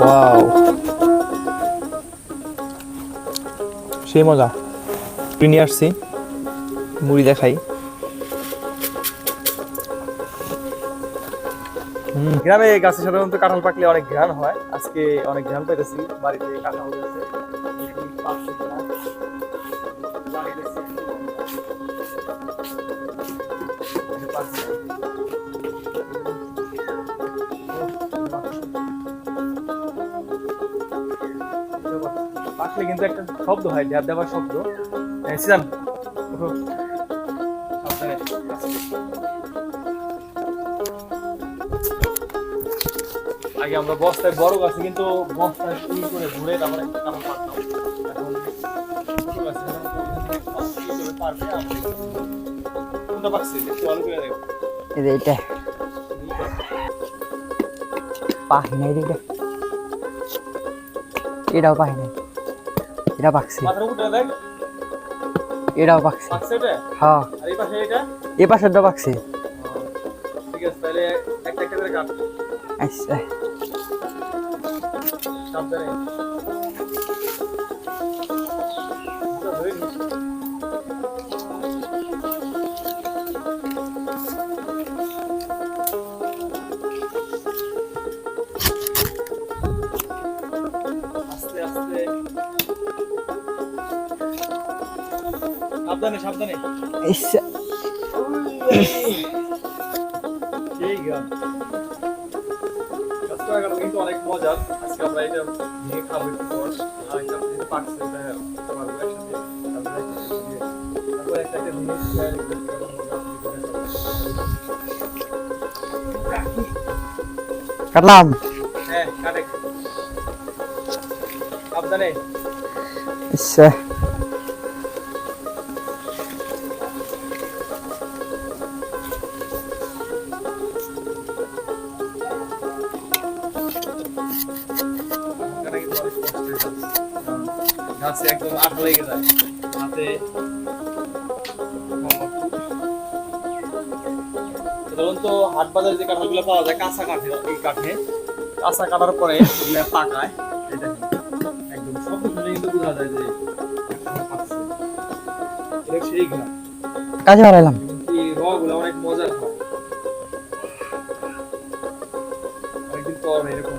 Wow সেই মজা। নিয়ে আসছি। মুড়ি দেখাই। গ্রামে গাছে সাধারণত কাঁঠাল পাকলে অনেক ঘ্রাণ হয়। আজকে অনেক ঘ্রাণ পাইতেছি বাড়িতে কাঁঠাল হয়েছে পাকছে কিনা। পাকলে কিন্তু একটা শব্দ হয় ঢ্যাপ দেওয়ার শব্দ। সিজান আগে আমরা বস্তায়, বড় গাছে কিন্তু বস্তায় শুরু করে ঘুরে, তারপরে কাঁঠাল পাকতাম এখন ছোট গাছে যখন কি করে পারবে কোনটা পাকছে একটু ভালো করে দেখো। এই এটা পাহি নাই এটা। এটাও পাহি এটা পাকছে এটাও পাকছে হ্যাঁ। এ পাশেরটা পাকছে ঠিক আছে তাহলে একটা একটা করে আচ্ছা। সাবধানে সাবধানে। গাছটা লাগানো কিন্তু অনেক মজার। আজকে আমরা এটা ভেঙে খাব একটু পর আর এটা পাকছে এটা পারব একসাথে তারপরে একটা একটা দিয়ে- তারপরে একটা একটা ভেঙে দিয়ে আর একটু একটা মজা আপনি কাটলাম। হ্যাঁ কাটে। সাবধানে। আচ্ছা গাছে একদম আঠা লেগে যায়। হাতে সাধারণত হাট বাজারে যে কাঁঠালগুলো পাওয়া যায় কাঁচা কাঠে এই কাঠে কাঁচা কাটার পরে এগুলো পাকায়। এই একদম শব্দ শুনে কিন্তু বোঝা যায় যে এটা সেই ঘ্রাণ কাজে হারাইলাম এই রগুলো অনেক মজার হয়। অনেকদিন পর এরকম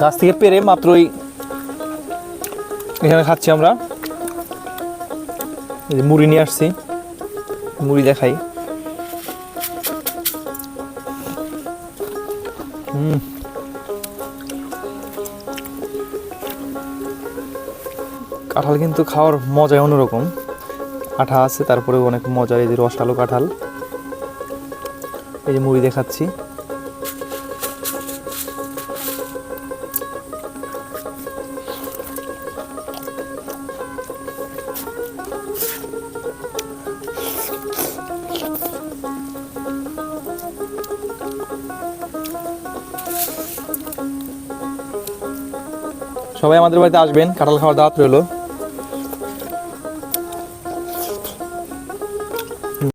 গাছ থেকে পেরে মাত্রই এখানে খাচ্ছি আমরা। এই যে মুড়ি নিয়ে আসছি। মুড়ি দেখাই। হুম। কাঁঠাল কিন্তু খাওয়ার মজাই অন্যরকম। আঠা আছে তারপরে অনেক মজার এই যে রসালো কাঁঠাল। এই যে মুড়ি দেখাচ্ছি। সবাই আমাদের বাড়িতে আসবেন কাঁঠাল খাওয়ার দাওয়াত রইল।